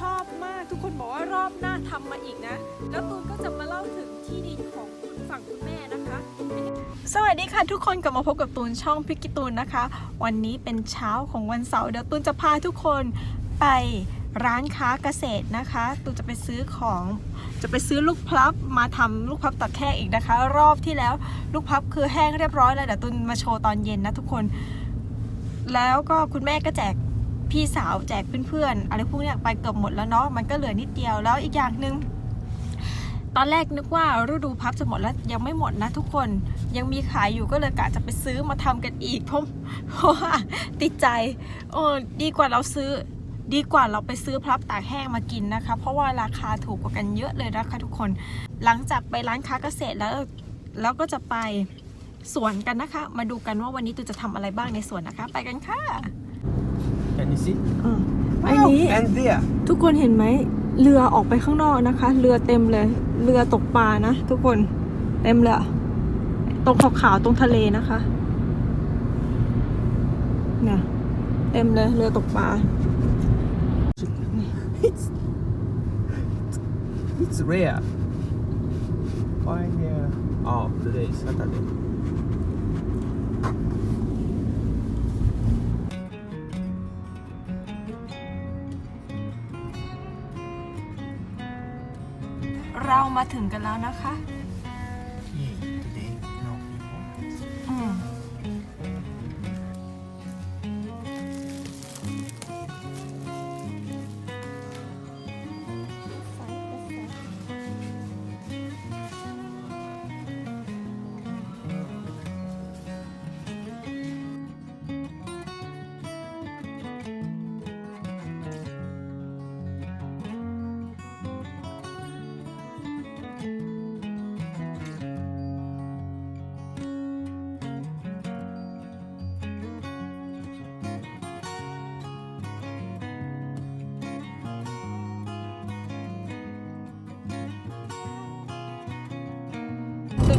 ชอบมาก ทุกคนบอกว่ารอบหน้าทำมาอีกนะ แล้วตูนก็จะมาเล่าถึงที่ดินของคุณฝั่งคุณแม่นะคะ สวัสดีค่ะทุกคนกลับมาพบกับตูนช่องพิกิตูนนะคะ วันนี้เป็นเช้าของวันเสาร์เดี๋ยวตูนจะพาทุกคนไปร้านค้าเกษตรนะคะตูนจะไปซื้อของจะไปซื้อลูกพลับมาทำลูกพลับตักแห้งอีกนะคะ รอบที่แล้วลูกพลับคือแห้งเรียบร้อยแล้วเดี๋ยวตูนมาโชว์ตอนเย็นนะทุกคน แล้วก็คุณแม่ก็แจก พี่สาวแจกเพื่อนๆอะไรพวกนี้ไปเกือบหมดแล้วเนาะมันก็เหลือนิดเดียวแล้วอีกอย่างหนึ่งตอนแรกนึกว่าฤดูพับจะหมดแล้วยังไม่หมดนะทุกคนยังมีขายอยู่ก็เลยกะจะไปซื้อมาทำกันอีกเพราะเพราะว่าติดใจโอ้ดีกว่าเราซื้อ ดีกว่าเราไปซื้อพลับตากแห้งมากินนะคะ เพราะว่าราคาถูกกว่ากันเยอะเลยนะคะทุกคน หลังจากไปร้านค้าเกษตรแล้วแล้วก็จะไปสวนกันนะคะ มาดูกันว่าวันนี้ตูจะทำอะไรบ้างในสวนนะคะ ไปกันค่ะ Can you see? ไอ้นี้ And there. ทุกคนเห็นไหมเรือออกไปข้างนอกนะคะ เรือเต็มเลย เรือตกปลานะทุกคนเต็มเลยอะตรงขาวๆตรงทะเลนะคะเนี่ยเต็มเลยเรือตกปลา It's it's rare. Why here? Oh, today is Saturday. เรามาถึงกันแล้วนะคะ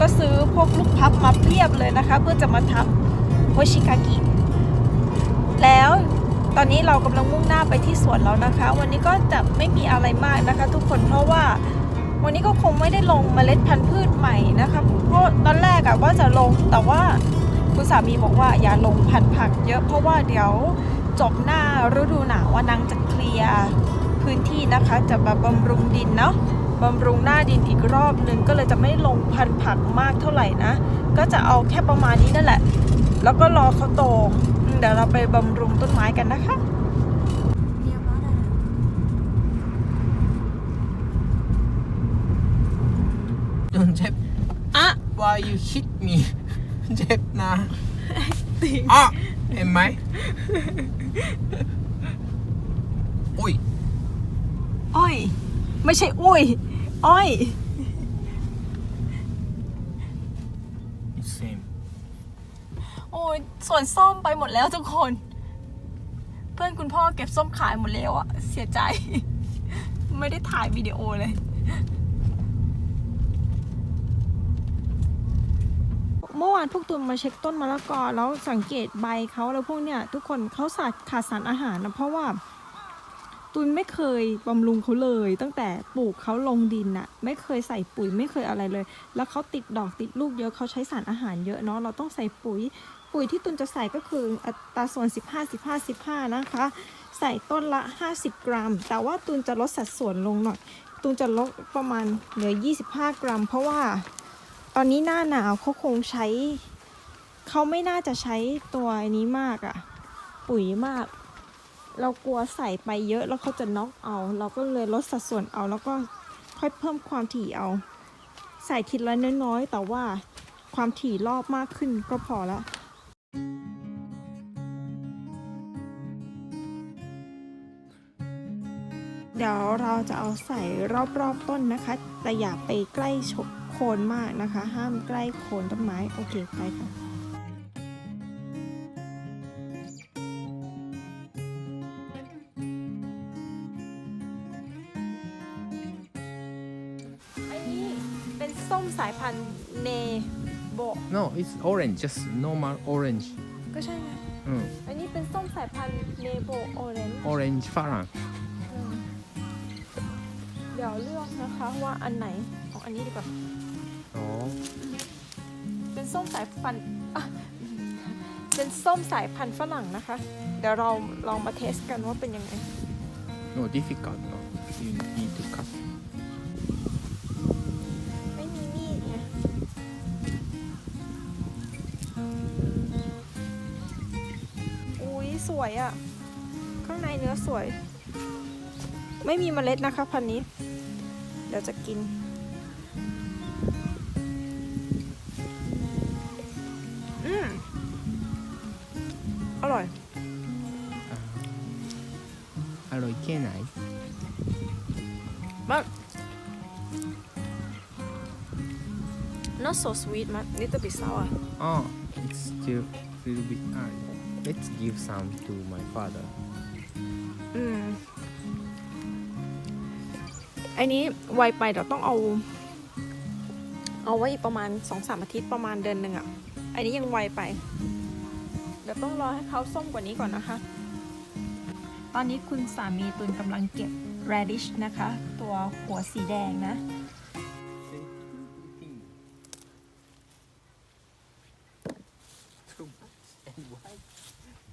ก็ซื้อพวกลูกพับมาเพียบเลยนะคะ เพื่อจะมาทำโฮชิกากิแล้วตอนนี้เรากำลังมุ่งหน้าไปที่สวนแล้วนะคะ วันนี้ก็จะไม่มีอะไรมากนะคะ ทุกคนเพราะว่าวันนี้ก็คงไม่ได้ลงเมล็ดพันธุ์พืชใหม่นะคะเพราะตอนแรกอะว่าจะลงแต่ว่าคุณสามีบอกว่าอย่าลงพันธุ์ผักเยอะเพราะว่าเดี๋ยวจบหน้าฤดูหนาวนางจะเคลียร์พื้นที่นะคะ จะแบบบำรุงดินเนาะ บำรุงหน้าดินอีกรอบหนึ่งก็เลยจะไม่ลงพันธุ์ผักมากเท่าไหร่นะ ก็จะเอาแค่ประมาณนี้นั่นแหละ แล้วก็รอเขาโตอืมเดี๋ยวเราไปบำรุงต้นไม้กันนะคะ Don't Jeb. อะ Why you hit me? Jeb na. Ah, am I? Oi. อ้อย ไม่ใช่อุ้ย อ้อย It's same. โอ้ยส่วนส้มไปหมดแล้วทุกคน เพื่อนคุณพ่อเก็บส้มขายหมดแล้วอะเสียใจ ไม่ได้ถ่ายวิดีโอเลย เมื่อวานพวกตูนมาเช็คต้นมะละกอแล้วสังเกตใบเขาแล้วพวกเนี้ยทุกคนเขาสาดขาดสารอาหารนะเพราะว่า ตุนไม่เคยบำรุงเขาเลย ตั้งแต่ปลูกเขาลงดินน่ะ ไม่เคยใส่ปุ๋ยไม่เคยอะไรเลย แล้วเขาติดดอกติดลูกเยอะเขาใช้สารอาหารเยอะเนาะเราต้องใส่ปุ๋ย ปุ๋ยที่ตุนจะใส่ก็คืออัตราส่วน 15 15 15 นะคะ ใส่ต้นละ 50 กรัม แต่ว่าตุนจะลดสัดส่วนลงหน่อยตุนจะลดประมาณเหลือ 25 กรัม เพราะว่าตอนนี้หน้าหนาวเขาคงใช้เขาไม่น่าจะใช้ตัวนี้มากอะปุ๋ยมาก เรากลัวใส่ไปเยอะแล้วเขาจะน็อกเอา เราก็เลยลดสัดส่วนเอาแล้วก็ค่อยเพิ่มความถี่เอา ใส่ทีละน้อยๆ แต่ว่าความถี่รอบมากขึ้นก็พอแล้วเดี๋ยวเราจะเอาใส่รอบๆต้นนะคะ แต่อย่าไปใกล้โคนมากนะคะ ห้ามใกล้โคนต้นไม้ โอเค ไปค่ะ No, it's orange, just normal orange. ก็ใช่ไง อืม อันนี้เป็นส้มสายพันธุ์เนโบโอเรน orange ฝรั่งเดี๋ยวเลือกนะคะว่าอันไหนเอาอันนี้ดีกว่า อ๋อ เป็นส้มสายพันธุ์อะเป็นส้มสายพันธุ์ฝรั่งนะคะ เดี๋ยวเราลองมาเทสกันว่าเป็นยังไง no difficult no you need to cut สวยอะ่ะ ข้างในเนื้อสวย ไม่มีเมล็ดนะคะพันนี้ เดี๋ยวจะกิน อืมอร่อย อร่อยแค่ไหน but not so sweet but little bit sour oh it's still a little bit hard let's give some to my father อืมอันนี้ไวไปเดี๋ยวต้องเอา เอาไว้อีกประมาณสองสามอาทิตย์ประมาณเดือนหนึ่งอะ่ะ อันนี้ยังไวไป เดี๋ยวต้องรอให้เขาส้มกว่านี้ก่อนนะคะ ตอนนี้คุณสามีตุนกำลังเก็บ radish นะคะ ตัวหัวสีแดงนะ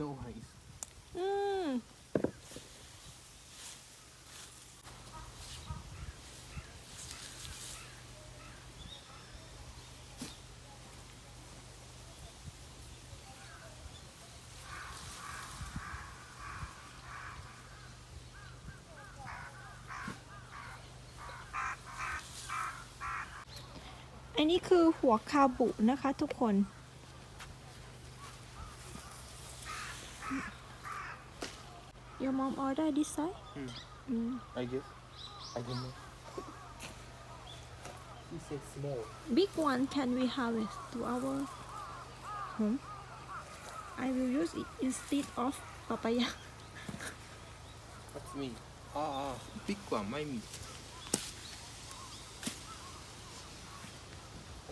no why อืมอันนี้คือหัวคาบุนะคะทุกคน mom order this side? Mm. Mm. I guess I don't know he said small Big one can we harvest to our home? I will use it instead of papaya. what's mean อ๋ออ๋อ big กว่าไม่มี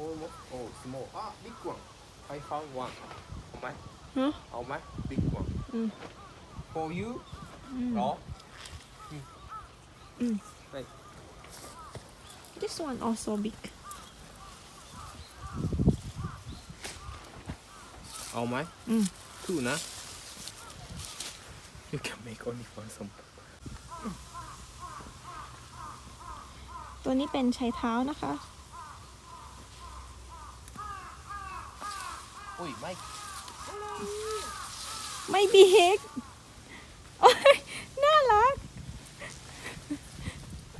almost oh small อะ big one I found one เอาไหม Huh? เอาไหม big one อืม for you อืมเหรออืมไป This one also big. เอาไหมอืม two นะ you can make only for some ตัวนี้เป็นชายเท้านะคะอุ้ยไม่ไม่บิ๊กโอ้ยน่ารัก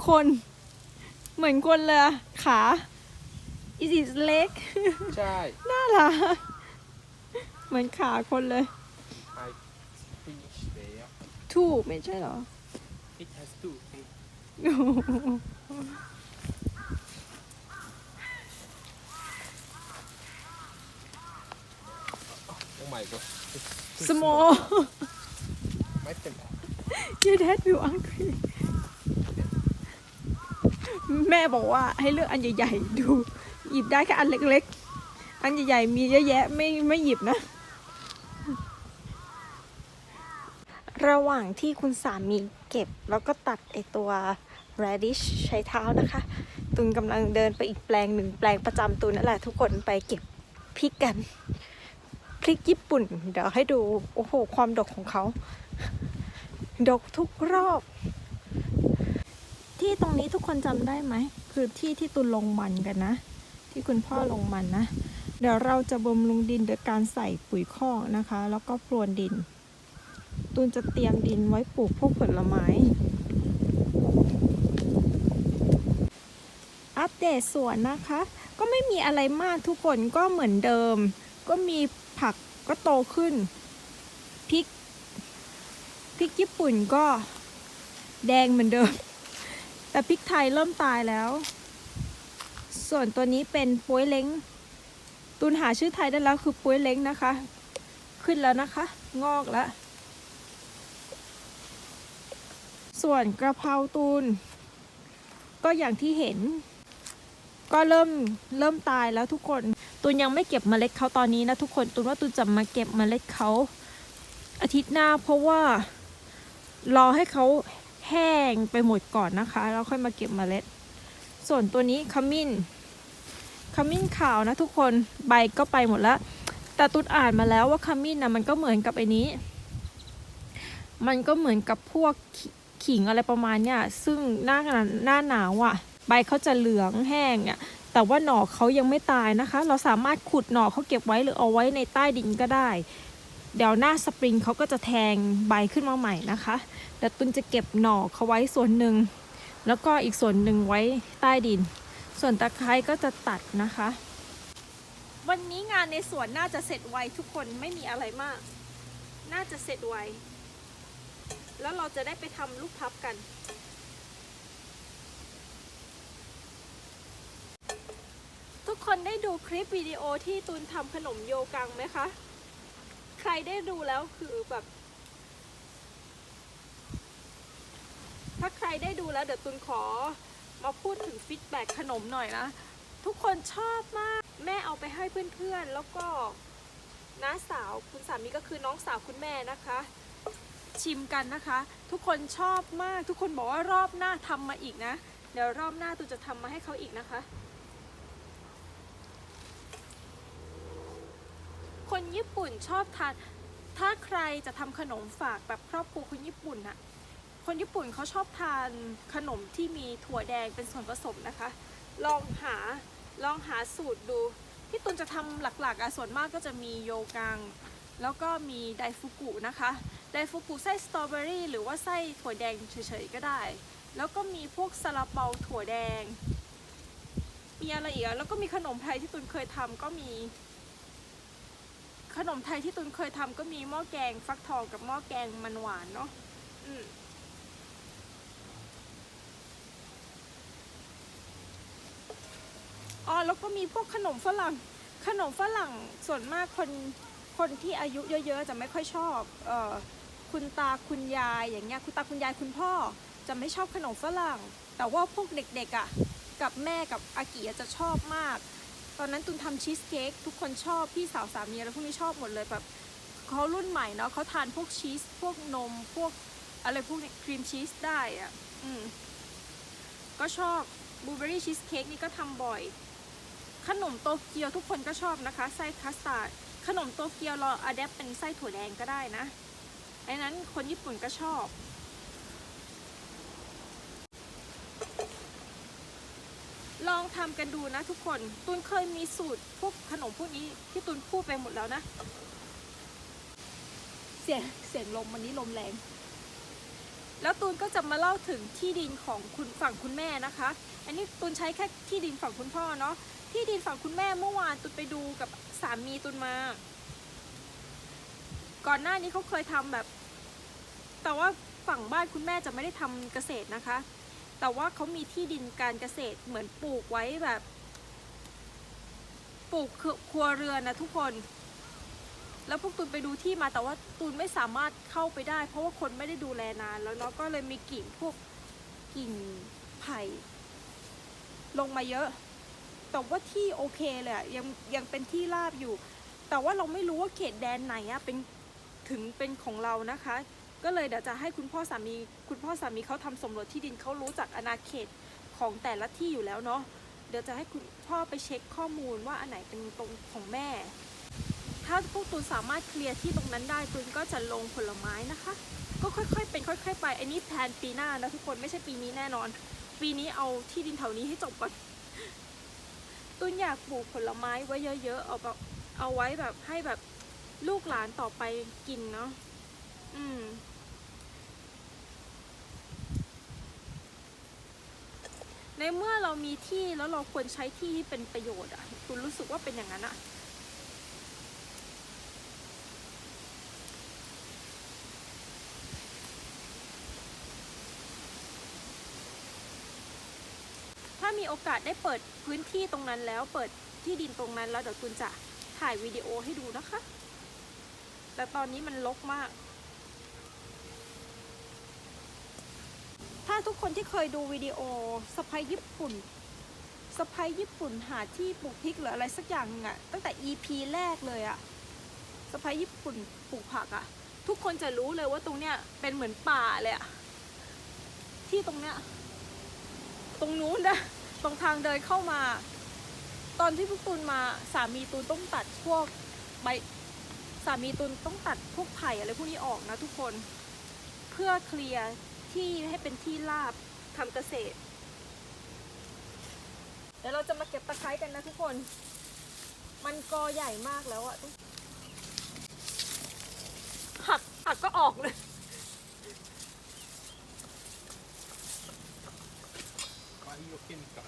คน เหมือนคนเลยอะขา is it leg ใช่ น่ารักเหมือนขาคนเลย I finish there ถูกไม่ใช่เหรอ it has two โอ้ my god It's too small ไม่เป็นไร your dad will angry แม่บอกว่าให้เลือกอันใหญ่ๆดู หยิบได้แค่อันเล็กๆ อันใหญ่ๆมีเยอะแยะไม่ไม่หยิบนะ ระหว่างที่คุณสามีเก็บแล้วก็ตัดไอตัว radish ใช้เท้านะคะ ตุนกำลังเดินไปอีกแปลงหนึ่งแปลงประจำตุนนั่นแหละทุกคนไปเก็บพริกกัน พริกญี่ปุ่น เดี๋ยวให้ดู โอ้โห ความดกของเขา ดกทุกรอบ ที่ตรงนี้ทุกคนจำได้ไหม คือที่ที่ตุนลงมันกันนะ ที่คุณพ่อลงมันนะ เดี๋ยวเราจะบำรุงดินโดยการใส่ปุ๋ยคอกนะคะ แล้วก็พรวนดิน ตุนจะเตรียมดินไว้ปลูกพวกผลไม้ อัปเดตสวนนะคะ ก็ไม่มีอะไรมากทุกคนก็เหมือนเดิม ก็มีผักก็โตขึ้นพริกพริกญี่ปุ่นก็แดงเหมือนเดิม แต่พริกไทยเริ่มตายแล้ว ส่วนตัวนี้เป็นป้วยเล้ง ตูนหาชื่อไทยได้แล้วคือป้วยเล้งนะคะ ขึ้นแล้วนะคะ งอกแล้ว ส่วนกระเพราตูน ก็อย่างที่เห็น ก็เริ่มเริ่มตายแล้วทุกคน ตูนยังไม่เก็บเมล็ดเขาตอนนี้นะทุกคน ตูนว่าตูนจะมาเก็บเมล็ดเขาอาทิตย์หน้าเพราะว่ารอให้เขา แห้งไปหมดก่อนนะคะแล้วค่อยมาเก็บเมล็ด ส่วนตัวนี้ขมิ้นขมิ้นขาวนะทุกคนใบก็ไปหมดแล้ว แต่ตุดอ่านมาแล้วว่าขมิ้นนะมันก็เหมือนกับไอ้นี้ มันก็เหมือนกับพวกขขิงอะไรประมาณเนี้ยซึ่งหน้าหน้าหนาวอะ่ะ ใบเขาจะเหลืองแห้งอะ่ะแต่ว่าหน่อเขายังไม่ตายนะคะ เราสามารถขุดหน่อเขาเก็บไว้หรือเอาไว้ในใต้ดินก็ได้ เดี๋ยวหน้าสปริงเขาก็จะแทงใบขึ้นมาใหม่นะคะ เดี๋ยวตุนจะเก็บหน่อเขาไว้ส่วนหนึ่ง แล้วก็อีกส่วนหนึ่งไว้ใต้ดิน ส่วนตะไคร้ก็จะตัดนะคะ วันนี้งานในสวนน่าจะเสร็จไวทุกคนไม่มีอะไรมาก น่าจะเสร็จไว แล้วเราจะได้ไปทำลูกพับกันทุกคนได้ดูคลิปวิดีโอที่ตูนทำขนมโยกังไหมคะ ใครได้ดูแล้วคือแบบ ถ้าใค รได้ดูแล้วเดี๋ยวตุนขอมาพูดถึงฟีดแบ็ขนมหน่อยนะ ทุกคนชอบมาก แม่เอาไปให้เพื่อนๆ แล้วก็น้าสาวคุณสามีก็คือน้องสาวคุณแม่นะคะ ชิมกันนะคะ ทุกคนชอบมาก ทุกคนบอกว่ารอบหน้าทำมาอีกนะ เดี๋ยวรอบหน้าตูจะทำมาให้เขาอีกนะคะ คนญี่ปุ่นชอบทานถ้าใครจะทำขนมฝากแบบครอบครัวคนญี่ปุ่นน่ะ คนญี่ปุ่นเขาชอบทานขนมที่มีถั่วแดงเป็นส่วนผสมนะคะ ลองหาลองหาสูตรดู ที่ตุนจะทำหลักๆอะส่วนมากก็จะมีโยกัง แล้วก็มีไดฟุกุนะคะไดฟุกุไส้สตรอเบอรี่หรือว่าไส้ถั่วแดงเฉยๆก็ได้ แล้วก็มีพวกซาลาเปาถั่วแดง มีอะไรอีกอะแล้วก็มีขนมไทยที่ตุนเคยทำก็มี ขนมไทยที่ตุนเคยทำก็มีหม้อแกงฟักทองกับหม้อแกงมันหวานเนาะอืม อ๋อ แล้วก็มีพวกขนมฝรั่ง ขนมฝรั่งส่วนมากคนคนที่อายุเยอะๆ จะไม่ค่อยชอบเออคุณตาคุณยายอย่างเงี้ยคุณตาคุณยายคุณพ่อจะไม่ชอบขนมฝรั่ง แต่ว่าพวกเด็กๆอะ่ะกับแม่กับอากิจะชอบมาก ตอนนั้นตุนทำชีสเค้กทุกคนชอบพี่สาวสามีอะไรพวกนี้ชอบหมดเลยแบบเขารุ่นใหม่เนาะเขาทานพวกชีสพวกนมพวกอะไรพวกนี้ครีมชีสได้อะ่ะอืมก็ชอบบลูเบอรี่ชีสเค้กนี่ก็ทำบ่อย ขนมโตเกียวทุกคนก็ชอบนะคะ ไส้คัสตาร์ดขนมโตเกียวเราอะแดปเป็นไส้ถั่วแดงก็ได้นะไอ้นั้นคนญี่ปุ่นก็ชอบ ลองทำกันดูนะทุกคนตูนเคยมีสูตรพวกขนมพวกนี้ที่ตูนพูดไปหมดแล้วนะ เสียงเสียงลมวันนี้ลมแรง แล้วตูนก็จะมาเล่าถึงที่ดินของคุณฝั่งคุณแม่นะคะ อันนี้ตูนใช้แค่ที่ดินฝั่งคุณพ่อเนาะ ที่ดินฝั่งคุณแม่เมื่อวานตุนไปดูกับสามีตุนมา ก่อนหน้านี้เขาเคยทำแบบ แต่ว่าฝั่งบ้านคุณแม่จะไม่ได้ทำเกษตรนะคะ แต่ว่าเขามีที่ดินการเกษตรเหมือนปลูกไว้แบบ ปลูกครัวเรือนนะทุกคน แล้วพวกตูนไปดูที่มาแต่ว่าตูนไม่สามารถเข้าไปได้ เพราะว่าคนไม่ได้ดูแลนาน แล้วเนาะก็เลยมีกิ่งพวกกิ่งไผ่ลงมาเยอะ แต่ว่าที่โอเคเลยอะยังยังเป็นที่ราบอยู่ แต่ว่าเราไม่รู้ว่าเขตแดนไหนอะเป็นถึงเป็นของเรานะคะ ก็เลยเดี๋ยวจะให้คุณพ่อสามี คุณพ่อสามีเขาทำสำรวจที่ดินเขารู้จักอาณาเขตของแต่ละที่อยู่แล้วเนาะเดี๋ยวจะให้คุณพ่อไปเช็คข้อมูลว่าอันไหนเป็นตรงของแม่ ถ้าพวกตูนสามารถเคลียร์ที่ตรงนั้นได้ตูนก็จะลงผลไม้นะคะ ก็ค่อยๆเป็นค่อย ๆ ไปอันนี้แผนปีหน้านะทุกคนไม่ใช่ปีนี้แน่นอน ปีนี้เอาที่ดินแถวนี้ให้จบก่อน ตุนอยากปลูกผลไม้ไว้เยอะๆ เอาแบบเอาไว้แบบให้แบบลูกหลานต่อไปกินเนาะ อืม ในเมื่อเรามีที่แล้วเราควรใช้ที่ที่เป็นประโยชน์อะตุนรู้สึกว่าเป็นอย่างนั้นอะามีโอกาสได้เปิดพื้นที่ตรงนั้นแล้วเปิดที่ดินตรงนั้นแล้วเดี๋ยวตุนจะถ่ายวิดีโอให้ดูนะคะ แต่ตอนนี้มันรกมาก ถ้าทุกคนที่เคยดูวิดีโอสไปญี่ปุ่นสไปญี่ปุ่นหาที่ปลูกพริกหรืออะไรสักอย่างหนึ่งอะตั้งแต่ EP แรกเลยอะสไปญี่ปุ่นปลูกผักอะทุกคนจะรู้เลยว่าตรงเนี้ยเป็นเหมือนป่าเลยอะที่ตรงเนี้ยตรงนู้นนะ ตรงทางเดินเข้ามา ตอนที่พวกตูนมาสามีตูนต้องตัดพวกใบสามีตูนต้องตัดพวกไผ่อะไรพวกนี้ออกนะทุกคน เพื่อเคลียร์ที่ให้เป็นที่ราบทำเกษตรเดี๋ยวเราจะมาเก็บตะไคร้กันนะทุกคน มันกอใหญ่มากแล้วอะหักหักก็ออกเลย Why are you looking for?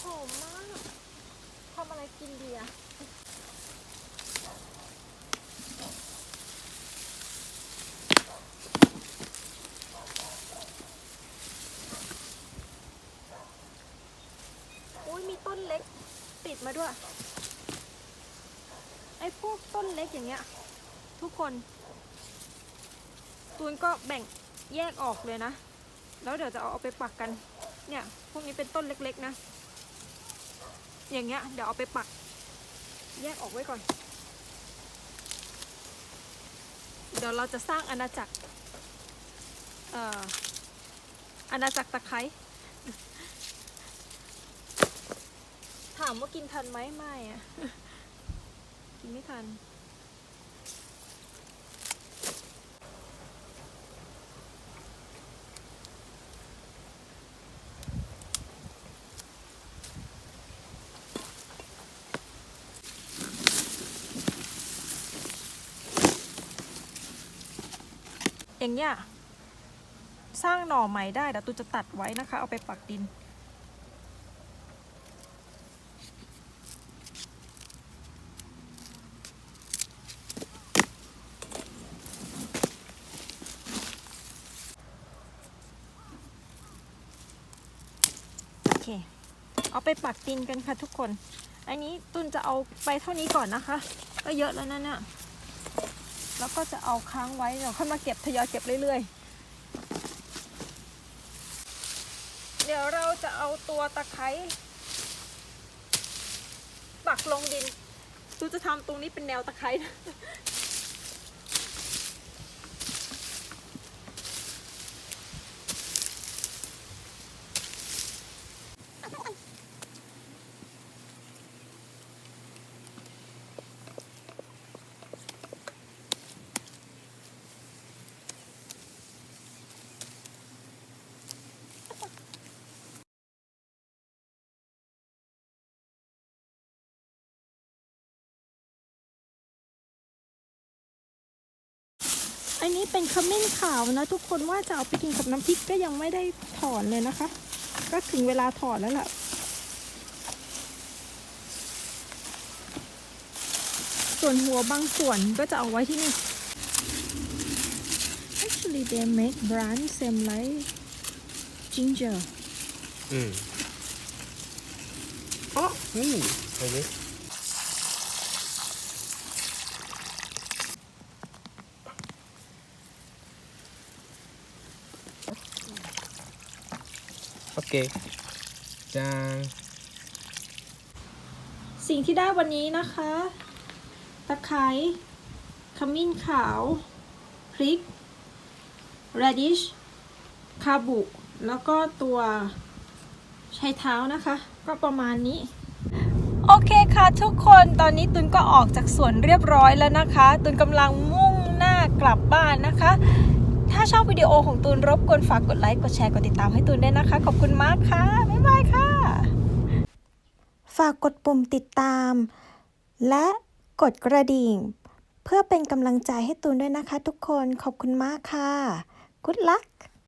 หอมมากทำอะไรกินดีอะอุ้ยมีต้นเล็กติดมาด้วย ไอ้พวกต้นเล็กอย่างเงี้ย ทุกคนตูนก็แบ่งแยกออกเลยนะ แล้วเดี๋ยวจะเอาเอาไปปักกัน เนี่ย พวกนี้เป็นต้นเล็กๆนะ อย่างเงี้ย เดี๋ยวเอาไปปัก แยกออกไว้ก่อน เดี๋ยวเราจะสร้างอาณาจักร เอ่อ อาณาจักรตะไคร้ถามว่ากินทันไหมไม่อะ กินไม่ทัน อย่างเงี้ยสร้างหน่อใหม่ได้เดี๋ยวตูจะตัดไว้นะคะ เอาไปปักดิน โอเค เอาไปปักดินกันค่ะทุกคน อันนี้ตุนจะเอาไปเท่านี้ก่อนนะคะ ก็เยอะแล้วนะเนี่ยแล้วก็จะเอาค้างไว้เดี๋ยวค่อยมาเก็บทยอยเก็บเรื่อยๆ เดี๋ยวเราจะเอาตัวตะไคร้ปักลงดินดูจะทำตรงนี้เป็นแนวตะไคร้ นะอันนี้เป็นขมิ้นขาวนะทุกคนว่าจะเอาไปกินกับน้ำพริกก็ยังไม่ได้ถอนเลยนะคะ ก็ถึงเวลาถอนแล้วล่ะส่วนหัวบางส่วนก็จะเอาไว้ที่นี่ Actually they make brand same like ginger Mm. Oh, mm. Okay. Okay. จางสิ่งที่ได้วันนี้นะคะ ตะไคร้ขมิ้นขาว พริก radish คาบุ แล้วก็ตัวใช้เท้านะคะ ก็ประมาณนี้ โอเคค่ะทุกคนตอนนี้ตุนก็ออกจากสวนเรียบร้อยแล้วนะคะ ตุนกำลังมุ่งหน้ากลับบ้านนะคะ ถ้าชอบวิดีโอของตูนรบกวนฝากกดไลค์ กดแชร์ กดติดตามให้ตูนด้วยนะคะ ขอบคุณมากค่ะ บ๊ายบายค่ะ ฝากกดปุ่มติดตาม และกดกระดิ่ง เพื่อเป็นกำลังใจให้ตูนด้วยนะคะทุกคน ขอบคุณมากค่ะ Good luck